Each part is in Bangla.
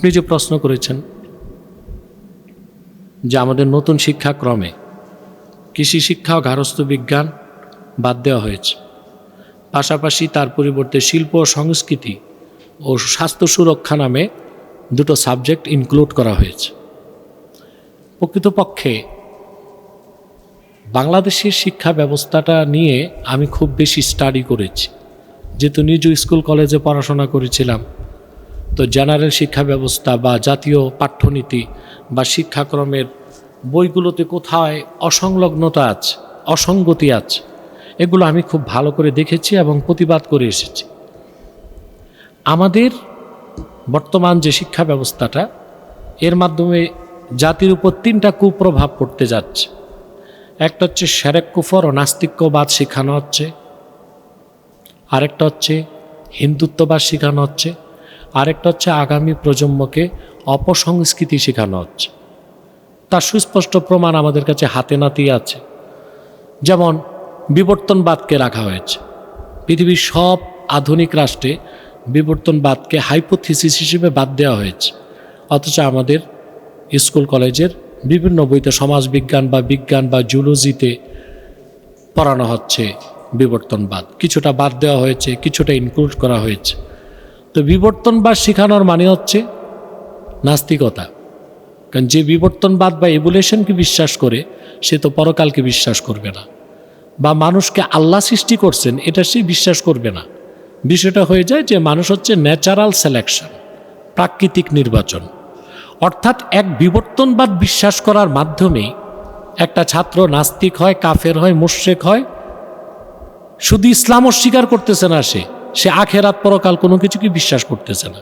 আপনি যে প্রশ্ন করেছেন যে আমাদের নতুন শিক্ষাক্রমে কৃষি শিক্ষা ও গার্হস্থ্য বিজ্ঞান বাদ দেওয়া হয়েছে, পাশাপাশি তার পরিবর্তে শিল্প ও সংস্কৃতি ও স্বাস্থ্য সুরক্ষা নামে দুটো সাবজেক্ট ইনক্লুড করা হয়েছে। প্রকৃতপক্ষে বাংলাদেশের শিক্ষা ব্যবস্থাটা নিয়ে আমি খুব বেশি স্টাডি করেছি। যেহেতু নিজ স্কুল কলেজে পড়াশোনা করেছিলাম তো জেনারেল শিক্ষা ব্যবস্থা বা জাতীয় পাঠ্যনীতি বা শিক্ষাক্রমের বইগুলোতে কোথায় অসংলগ্নতা আছে, অসঙ্গতি আছে, এগুলো আমি খুব ভালো করে দেখেছি এবং প্রতিবাদ করে এসেছি। আমাদের বর্তমান যে শিক্ষা ব্যবস্থাটা, এর মাধ্যমে জাতির উপর তিনটা কুপ্রভাব পড়তে যাচ্ছে। একটা হচ্ছে সেরেক কুফর ও নাস্তিক্যবাদ শেখানো হচ্ছে। আরেকটা হচ্ছে হিন্দুত্ববাদ শেখানো হচ্ছে। আরেকটা হচ্ছে আগামী প্রজন্মকে অপসংস্কৃতি শেখানো হচ্ছে। তার সুস্পষ্ট প্রমাণ আমাদের কাছে হাতে নাতি আছে। যেমন বিবর্তনবাদকে রাখা হয়েছে। পৃথিবীর সব আধুনিক রাষ্ট্রে বিবর্তনবাদকে হাইপোথিসিস হিসেবে বাদ দেওয়া হয়েছে। অথচ আমাদের স্কুল কলেজের বিভিন্ন বইতে সমাজবিজ্ঞান বা বিজ্ঞান বা জুলজিতে পড়ানো হচ্ছে বিবর্তনবাদ। কিছুটা বাদ দেওয়া হয়েছে, কিছুটা ইনক্লুড করা হয়েছে। তো বিবর্তনবাদ শেখানোর মানে হচ্ছে নাস্তিকতা। কারণ যে বিবর্তনবাদ বা এভুলেশনকে বিশ্বাস করে, সে তো পরকালকে বিশ্বাস করবে না। বা মানুষকে আল্লাহ সৃষ্টি করছেন, এটা সে বিশ্বাস করবে না। বিষয়টা হয়ে যায় যে মানুষ হচ্ছে ন্যাচারাল সিলেকশন প্রাকৃতিক নির্বাচন। অর্থাৎ এক বিবর্তনবাদ বিশ্বাস করার মাধ্যমে একটা ছাত্র নাস্তিক হয়, কাফের হয়, মুশ্রেক হয়, শুধু ইসলাম অস্বীকার করতেছে না সে। সে আখেরাত পরকাল কোনো কিছুকে বিশ্বাস করতেছে না।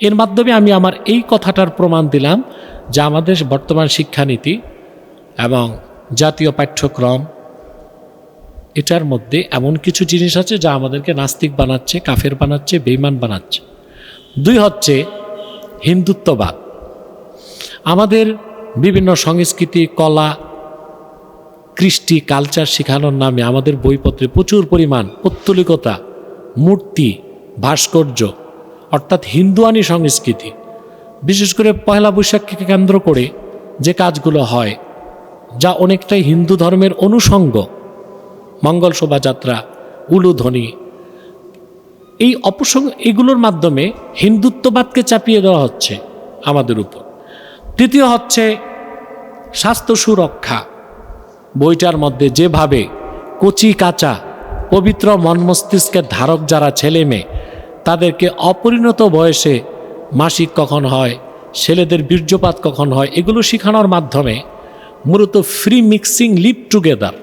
এর মাধ্যমে আমি আমার এই কথাটার প্রমাণ দিলাম যে আমাদের বর্তমান শিক্ষানীতি এবং জাতীয় পাঠ্যক্রম, এটার মধ্যে এমন কিছু জিনিস আছে যা আমাদেরকে নাস্তিক বানাচ্ছে, কাফের বানাচ্ছে বেইমান বানাচ্ছে। দুই হচ্ছে হিন্দুত্ববাদ। আমাদের বিভিন্ন সংস্কৃতি, কলা, কৃষ্টি, কালচার শেখানোর নামে আমাদের বইপত্রে প্রচুর পরিমাণ পত্তলিকতা মূর্তি, ভাস্কর্য, অর্থাৎ হিন্দুয়ানি সংস্কৃতি, বিশেষ করে পয়লা বৈশাখকে কেন্দ্র করে যে কাজগুলো হয়, যা অনেকটাই হিন্দু ধর্মের অনুষঙ্গ। মঙ্গল শোভাযাত্রা, উলুধ্বনি, এই অপসঙ্গ এগুলোর মাধ্যমে হিন্দুত্ববাদকে চাপিয়ে দেওয়া হচ্ছে আমাদের উপর। তৃতীয় হচ্ছে স্বাস্থ্য সুরক্ষা। বইটার মধ্যে যেভাবে কচি কাঁচা পবিত্র মন মস্তিষ্কের ধারক যারা ছেলে মেয়ে, তাদেরকে অপরিণত বয়সে মাসিক কখন হয়, ছেলেদের বীর্যপাত কখন হয়, এগুলো শেখানোর মাধ্যমে মূলত ফ্রি মিক্সিং লিভ টুগেদার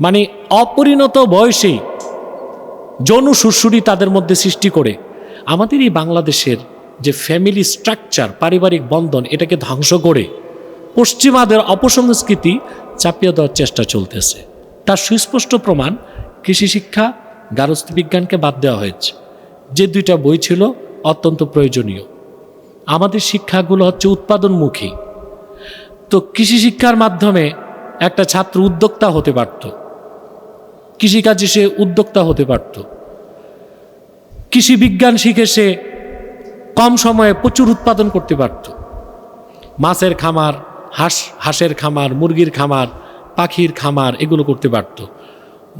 মানে অপরিণত বয়সেই যৌন সুরসুরি তাদের মধ্যে সৃষ্টি করে। আমাদের এই বাংলাদেশের যে ফ্যামিলি স্ট্রাকচার পারিবারিক বন্ধন, এটাকে ধ্বংস করে পশ্চিমাদের অপসংস্কৃতি চাপিয়ে দেওয়ার চেষ্টা চলতেছে। তার সুস্পষ্ট প্রমাণ কৃষি শিক্ষা গার্হস্থ্য বিজ্ঞানকে বাদ দেওয়া হয়েছে। যে দুইটা বই ছিল অত্যন্ত প্রয়োজনীয়। আমাদের শিক্ষাগুলো হচ্ছে উৎপাদনমুখী। তো কৃষি শিক্ষার মাধ্যমে একটা ছাত্র উদ্যোক্তা হতে পারত। কৃষিকাজে সে উদ্যোক্তা হতে পারত। কৃষি বিজ্ঞান শিখে সে কম সময়ে প্রচুর উৎপাদন করতে পারত। মাছের খামার, হাঁস, হাঁসের খামার, মুরগির খামার, পাখির খামার, এগুলো করতে পারত।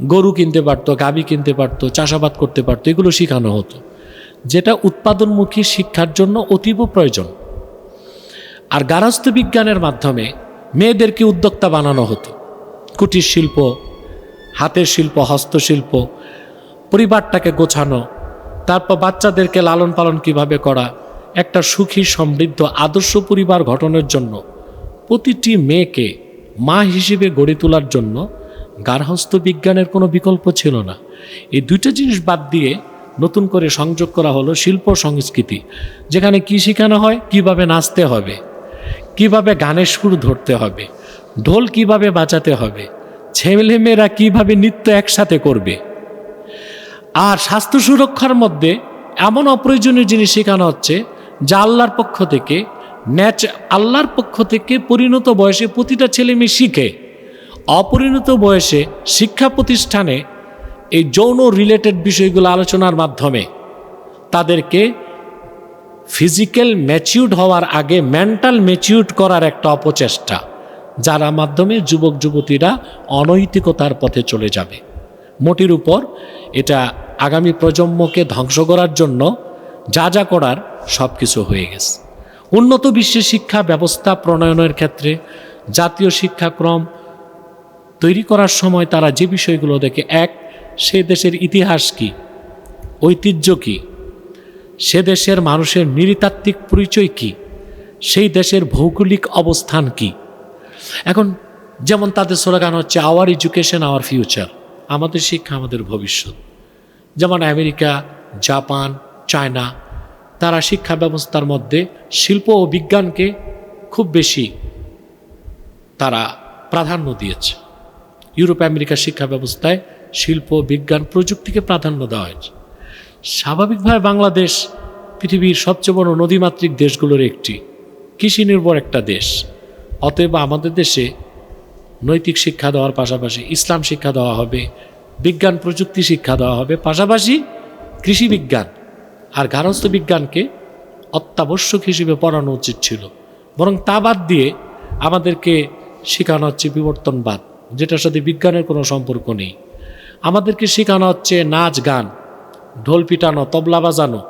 গরু কিনতে পারতো, গাবি কিনতে পারতো, চাষাবাদ করতে পারতো, এগুলো শেখানো হতো। যেটা উৎপাদনমুখী শিক্ষার জন্য অতীব প্রয়োজন। আর গার্হস্থ্য বিজ্ঞানের মাধ্যমে মেয়েদেরকে উদ্যোক্তা বানানো হতো। কুটির শিল্প, হাতের শিল্প, হস্তশিল্প, পরিবারটাকে গোছানো, তারপর বাচ্চাদেরকে লালন পালন কীভাবে করা, একটা সুখী, সমৃদ্ধ, আদর্শ পরিবার গঠনের জন্য প্রতিটি মেয়েকে মা হিসেবে গড়ে তোলার জন্য গার্হস্থ্য বিজ্ঞানের কোনো বিকল্প ছিল না। এই দুইটা জিনিস বাদ দিয়ে নতুন করে সংযোগ করা হলো শিল্প সংস্কৃতি, যেখানে কি শেখানো হয়, কীভাবে নাচতে হবে, কীভাবে গানের সুর ধরতে হবে, ঢোল কীভাবে বাঁচাতে হবে, ছেলেমেয়েরা কীভাবে নৃত্য একসাথে করবে। আর স্বাস্থ্য সুরক্ষার মধ্যে এমন অপ্রয়োজনীয় জিনিস শেখানো হচ্ছে, যা আল্লাহর পক্ষ থেকে, ন্যাচ আল্লাহর পক্ষ থেকে পরিণত বয়সে প্রতিটা ছেলে মেয়ে শিখে। অপরিণত বয়সে শিক্ষা প্রতিষ্ঠানে এই যৌন রিলেটেড বিষয়গুলো আলোচনার মাধ্যমে তাদেরকে ফিজিক্যাল ম্যাচিউড হওয়ার আগে মেন্টাল ম্যাচিউড করার একটা অপচেষ্টা, যার মাধ্যমে যুবক যুবতীরা অনৈতিকতার পথে চলে যাবে। মোটির উপর এটা আগামী প্রজন্মকে ধ্বংস করার জন্য যা যা করার সব কিছু হয়ে গেছে। উন্নত বিশ্বের শিক্ষা ব্যবস্থা প্রণয়নের ক্ষেত্রে জাতীয় শিক্ষাক্রম তৈরি করার সময় তারা যে বিষয়গুলো দেখে, এক, সে দেশের ইতিহাস কি? ঐতিহ্য কি? সে দেশের মানুষের নৃতাত্ত্বিক পরিচয় কি? সেই দেশের ভৌগোলিক অবস্থান কি? এখন, যেমন তাদের স্লোগান হচ্ছে আওয়ার এডুকেশন আওয়ার ফিউচার আমাদের শিক্ষা, আমাদের ভবিষ্যৎ। যেমন আমেরিকা, জাপান, চায়না, তারা শিক্ষা ব্যবস্থার মধ্যে শিল্প ও বিজ্ঞানকে খুব বেশি তারা প্রাধান্য দিয়েছে। ইউরোপ আমেরিকার শিক্ষা ব্যবস্থায় শিল্প, বিজ্ঞান প্রযুক্তিকে প্রাধান্য দেওয়া হয়েছে। স্বাভাবিকভাবে বাংলাদেশ পৃথিবীর সবচেয়ে বড় নদীমাতৃক দেশগুলোর একটি। কৃষি নির্ভর একটা দেশ। অতএব আমাদের দেশে নৈতিক শিক্ষা দেওয়ার পাশাপাশি ইসলাম শিক্ষা দেওয়া হবে, বিজ্ঞান প্রযুক্তি শিক্ষা দেওয়া হবে, পাশাপাশি কৃষি বিজ্ঞান। আর গার্হস্থ্য বিজ্ঞানকে অত্যাবশ্যক হিসেবে পড়ানো উচিত ছিল। বরং তা বাদ দিয়ে আমাদেরকে শেখানো হচ্ছে বিবর্তনবাদ। যেটার সাথে বিজ্ঞানের কোনো সম্পর্ক নেই। আমাদেরকে শেখানো হচ্ছে নাচ গান, ঢোল পিটানো, তবলা বাজানো।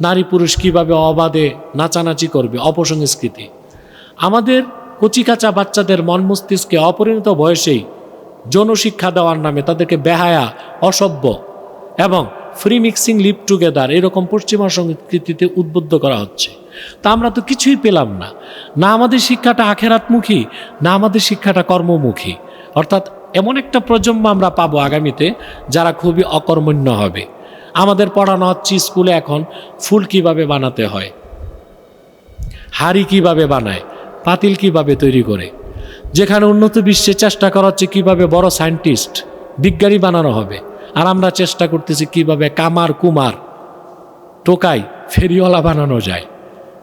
নারী পুরুষ কীভাবে অবাধে নাচানাচি করবে, অপসংস্কৃতি। আমাদের কচিকাচা বাচ্চাদের মন মস্তিষ্কে অপরিণত বয়সেই যৌন শিক্ষা দেওয়ার নামে তাদেরকে বেহায়া, অসভ্য এবং ফ্রি মিক্সিং লিভ টুগেদার এরকম পশ্চিমা সংস্কৃতিতে উদ্বুদ্ধ করা হচ্ছে। তা আমরা তো কিছুই পেলাম না। না আমাদের শিক্ষাটা আখেরাতমুখী, না আমাদের শিক্ষাটা কর্মমুখী। অর্থাৎ এমন একটা প্রজন্ম আমরা পাবো আগামীতে যারা খুবই অকর্মণ্য হবে। আমাদের পড়ানো হচ্ছে স্কুলে এখন ফুল কীভাবে বানাতে হয়, হাড়ি কীভাবে বানায়, পাতিল কীভাবে তৈরি করে, যেখানে উন্নত বিশ্বে চেষ্টা করা হচ্ছে কীভাবে বড় সায়েন্টিস্ট বিজ্ঞানী বানানো হবে। আর আমরা চেষ্টা করতেছি কীভাবে কামার কুমার টোকাই ফেরিওয়ালা বানানো যায়।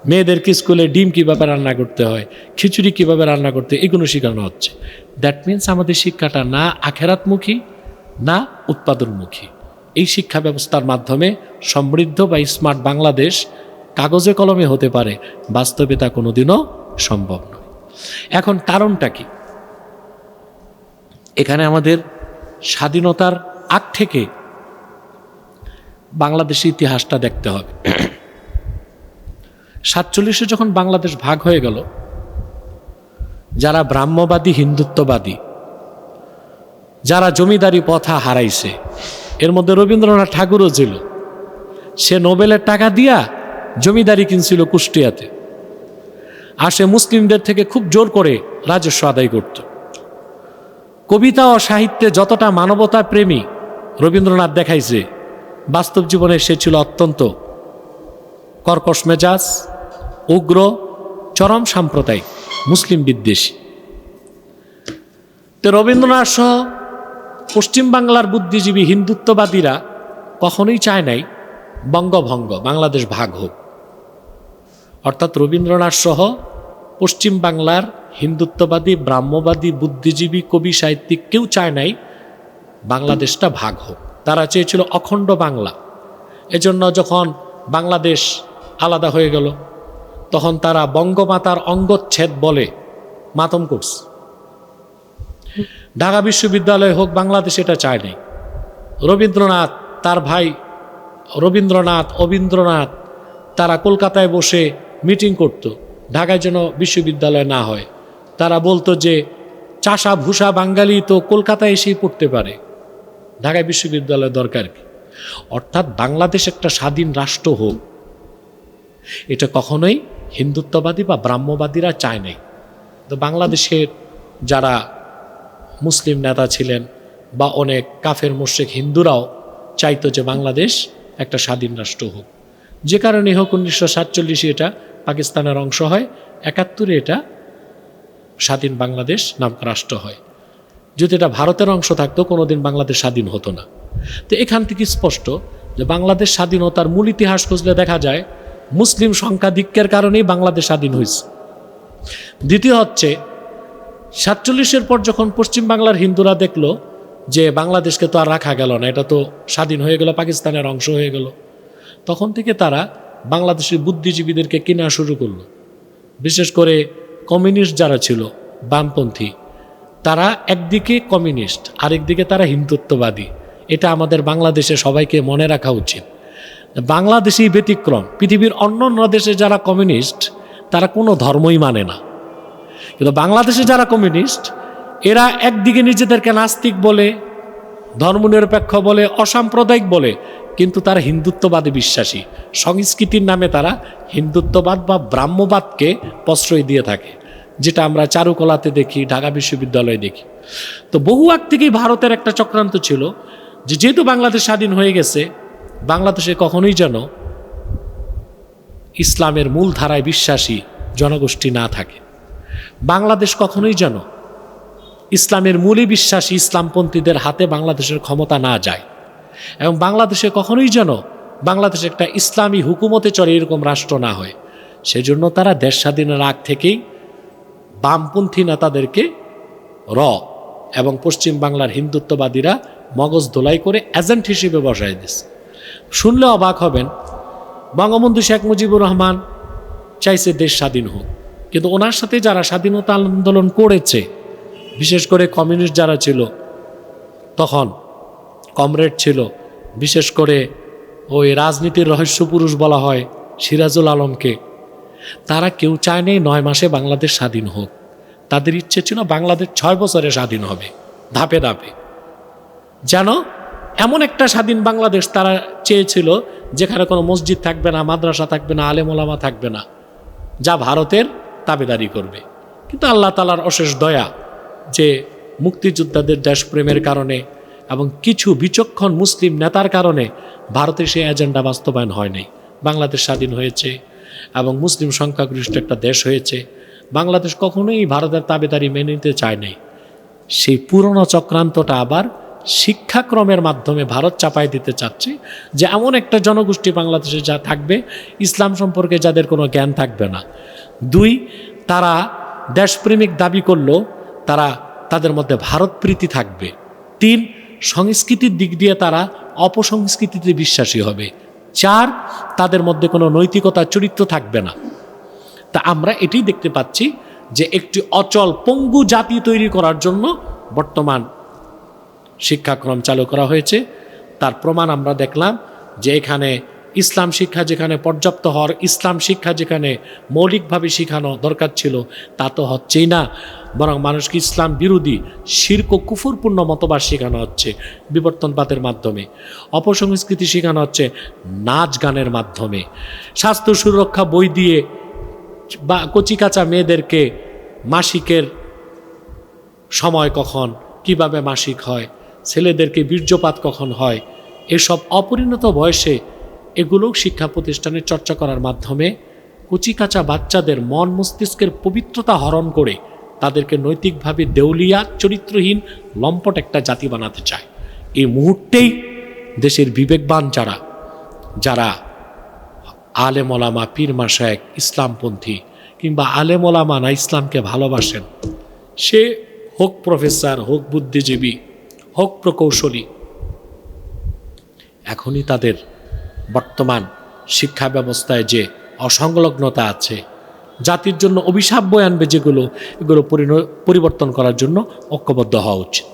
মেয়েদেরকে স্কুলে ডিম কীভাবে রান্না করতে হয়, খিচুড়ি কীভাবে রান্না করতে এগুলো শেখানো হচ্ছে। দ্যাট মিন্স আমাদের শিক্ষাটা না আখেরাতমুখী, না উৎপাদনমুখী। এই শিক্ষা ব্যবস্থার মাধ্যমে সমৃদ্ধ বা স্মার্ট বাংলাদেশ কাগজে কলমে হতে পারে, বাস্তবে তা কোনোদিনও সম্ভব নয়। এখন কারণটা কি? এখানে আমাদের স্বাধীনতার আগ থেকে বাংলাদেশের ইতিহাসটা দেখতে হবে। সাতচল্লিশে যখন বাংলাদেশ ভাগ হয়ে গেল, যারা ব্রাহ্মবাদী, হিন্দুত্ববাদী, যারা জমিদারি পথা হারাইছে, এর মধ্যে রবীন্দ্রনাথ ঠাকুরও ছিল। সে নোবেলের টাকা দিয়া জমিদারি কিনছিল কুষ্টিয়াতে। আর সে মুসলিমদের থেকে খুব জোর করে রাজস্ব আদায় করত। কবিতা ও সাহিত্যে যতটা মানবতা প্রেমী রবীন্দ্রনাথ দেখাইছে, বাস্তব জীবনে সে ছিল অত্যন্ত কর্কশ মেজাজ, উগ্র, চরম সাম্প্রদায়িক, মুসলিম বিদ্বেষী। তো রবীন্দ্রনাথ সহ পশ্চিমবাংলার বুদ্ধিজীবী হিন্দুত্ববাদীরা কখনোই চায় নাই বঙ্গভঙ্গ, বাংলাদেশ ভাগ হোক। অর্থাৎ রবীন্দ্রনাথ সহ পশ্চিমবাংলার হিন্দুত্ববাদী, ব্রাহ্মবাদী, বুদ্ধিজীবী, কবি, সাহিত্যিক কেউ চায় নাই বাংলাদেশটা ভাগ হোক। তারা চেয়েছিল অখণ্ড বাংলা। এজন্য যখন বাংলাদেশ আলাদা হয়ে গেল, তখন তারা বঙ্গমাতার অঙ্গচ্ছেদ বলে মাতম করছে। ঢাকা বিশ্ববিদ্যালয় হোক, বাংলাদেশ এটা চায়নি রবীন্দ্রনাথ, তার ভাই রবীন্দ্রনাথ, অবীন্দ্রনাথ, তারা কলকাতায় বসে মিটিং করত, ঢাকায় যেন বিশ্ববিদ্যালয় না হয়। তারা বলতো যে চাষা ভূষা বাঙালি তো কলকাতায় এসেই পড়তে পারে। ঢাকায় বিশ্ববিদ্যালয় দরকার কি? অর্থাৎ বাংলাদেশ একটা স্বাধীন রাষ্ট্র হোক, এটা কখনোই হিন্দুত্ববাদী বা ব্রাহ্মবাদীরা চায় নাই। তো বাংলাদেশের যারা মুসলিম নেতা ছিলেন বা অনেক কাফের মোশেক হিন্দুরাও চাইতো যে বাংলাদেশ একটা স্বাধীন রাষ্ট্র হোক। যে কারণে হোক উনিশশো সাতচল্লিশে এটা পাকিস্তানের অংশ হয়, একাত্তরে এটা স্বাধীন বাংলাদেশ নাম রাষ্ট্র হয়। যদি এটা ভারতের অংশ থাকতো, কোনোদিন বাংলাদেশ স্বাধীন হতো না। তো এখান থেকে স্পষ্ট যে বাংলাদেশ স্বাধীনতার মূল ইতিহাস খুঁজলে দেখা যায়, মুসলিম সংখ্যাধিক্যের কারণেই বাংলাদেশ স্বাধীন হয়েছে। দ্বিতীয় হচ্ছে, সাতচল্লিশের পর যখন পশ্চিমবাংলার হিন্দুরা দেখল যে বাংলাদেশকে তো আর রাখা গেল না, এটা তো স্বাধীন হয়ে গেল, পাকিস্তানের অংশ হয়ে গেল, তখন থেকে তারা বাংলাদেশের বুদ্ধিজীবীদেরকে কেনা শুরু করল। বিশেষ করে কমিউনিস্ট যারা ছিল, বামপন্থী তারা একদিকে কমিউনিস্ট, আরেকদিকে তারা হিন্দুত্ববাদী। এটা আমাদের বাংলাদেশে সবাইকে মনে রাখা উচিত। বাংলাদেশই ব্যতিক্রম। পৃথিবীর অন্য অন্য দেশে যারা কমিউনিস্ট, তারা কোনো ধর্মই মানে না। কিন্তু বাংলাদেশে যারা কমিউনিস্ট, এরা একদিকে নিজেদেরকে নাস্তিক বলে, ধর্মনিরপেক্ষ বলে, অসাম্প্রদায়িক বলে, কিন্তু তারা হিন্দুত্ববাদে বিশ্বাসী। সংস্কৃতির নামে তারা হিন্দুত্ববাদ বা ব্রাহ্মবাদকে প্রশ্রয় দিয়ে থাকে। যেটা আমরা চারুকলাতে দেখি, ঢাকা বিশ্ববিদ্যালয়ে দেখি। তো বহু আগ থেকেই ভারতের একটা চক্রান্ত ছিল যে যেহেতু বাংলাদেশ স্বাধীন হয়ে গেছে, বাংলাদেশে কখনোই যেন ইসলামের মূল ধারায় বিশ্বাসী জনগোষ্ঠী না থাকে। বাংলাদেশ কখনোই যেন ইসলামের মূলে বিশ্বাসী ইসলামপন্থীদের হাতে বাংলাদেশের ক্ষমতা না যায় এবং বাংলাদেশে কখনোই যেন বাংলাদেশ একটা ইসলামী হুকুমতে চলে এরকম রাষ্ট্র না হয়, সেজন্য তারা দেশ স্বাধীনের আগ থেকেই বামপন্থী নেতাদেরকে র এবং পশ্চিম বাংলার হিন্দুত্ববাদীরা মগজ ধোলাই করে এজেন্ট হিসেবে বসায় দিছে। শুনলে অবাক হবেন, বঙ্গবন্ধু শেখ মুজিবুর রহমান চাইছে দেশ স্বাধীন হোক। কিন্তু ওনার সাথে যারা স্বাধীনতা আন্দোলন করেছে, বিশেষ করে কমিউনিস্ট যারা ছিল, তখন কমরেড ছিল, বিশেষ করে ওই রাজনীতির রহস্য পুরুষ বলা হয় সিরাজুল আলমকে। তারা কেউ চায় নেই নয় মাসে বাংলাদেশ স্বাধীন হোক। তাদের ইচ্ছে ছিল বাংলাদেশ ছয় বছরে স্বাধীন হবে, ধাপে ধাপে। যেন এমন একটা স্বাধীন বাংলাদেশ তারা চেয়েছিল যেখানে কোনো মসজিদ থাকবে না, মাদ্রাসা থাকবে না, আলেমোলামা থাকবে না, যা ভারতের তাবেদারি করবে। কিন্তু আল্লাহ তালার অশেষ দয়া যে মুক্তিযোদ্ধাদের দেশপ্রেমের কারণে এবং কিছু বিচক্ষণ মুসলিম নেতার কারণে ভারতের সেই এজেন্ডা বাস্তবায়ন হয় নাই। বাংলাদেশ স্বাধীন হয়েছে এবং মুসলিম সংখ্যাগরিষ্ঠ একটা দেশ হয়েছে। বাংলাদেশ কখনোই ভারতের তাবেদারি মেনে নিতে চায় নাই। সেই পুরনো চক্রান্তটা আবার শিক্ষাক্রমের মাধ্যমে ভারত চাপাই দিতে চাচ্ছে যে এমন একটা জনগোষ্ঠী বাংলাদেশে যা থাকবে, ইসলাম সম্পর্কে যাদের কোনো জ্ঞান থাকবে না। দুই, তারা দেশপ্রেমিক দাবি করলেও তারা তাদের মধ্যে ভারত প্রীতি থাকবে। তিন, সংস্কৃতির দিক দিয়ে তারা অপসংস্কৃতিতে বিশ্বাসী হবে। চার, তাদের মধ্যে কোনো নৈতিকতা, চরিত্র থাকবে না। তা আমরা এটি দেখতে পাচ্ছি যে একটি অচল পঙ্গু জাতি তৈরি করার জন্য বর্তমান শিক্ষাক্রম চালু করা হয়েছে। তার প্রমাণ আমরা দেখলাম যে এখানে ইসলাম শিক্ষা যেখানে পর্যাপ্ত হওয়ার, ইসলাম শিক্ষা যেখানে মৌলিকভাবে শেখানো দরকার ছিল, তা তো হচ্ছেই না। বরং মানুষকে ইসলাম বিরোধী, শির্ক কুফুরপূর্ণ মতবাদ শেখানো হচ্ছে বিবর্তনবাদের মাধ্যমে। অপসংস্কৃতি শেখানো হচ্ছে নাচ গানের মাধ্যমে। স্বাস্থ্য সুরক্ষা বই দিয়ে বা কচিকাচা মেয়েদেরকে মাসিকের সময় কখন কীভাবে মাসিক হয়, ছেলেদেরকে বীর্যপাত কখন হয়, এসব অপরিণত বয়সে এগুলো শিক্ষা প্রতিষ্ঠানে চর্চা করার মাধ্যমে কচিকাচা বাচ্চাদের মন মস্তিষ্কের পবিত্রতা হরণ করে তাদেরকে নৈতিকভাবে দেউলিয়া, চরিত্রহীন, লম্পট একটা জাতি বানাতে চায়। এই মুহূর্তেই দেশের বিবেকবান যারা যারা আলেমলামা পীর মাসায়েক ইসলামপন্থী কিংবা আলেমলামা না ইসলামকে ভালোবাসেন, সে হোক প্রফেসর, হোক বুদ্ধিজীবী, হোক প্রকৌশলী, এখনই তাদের বর্তমান শিক্ষা ব্যবস্থায় যে অসংলগ্নতা আছে, জাতির জন্য অভিশাপ বয়ে আনবে যেগুলো, এগুলো পরিবর্তন করার জন্য ঐক্যবদ্ধ হওয়া উচিত।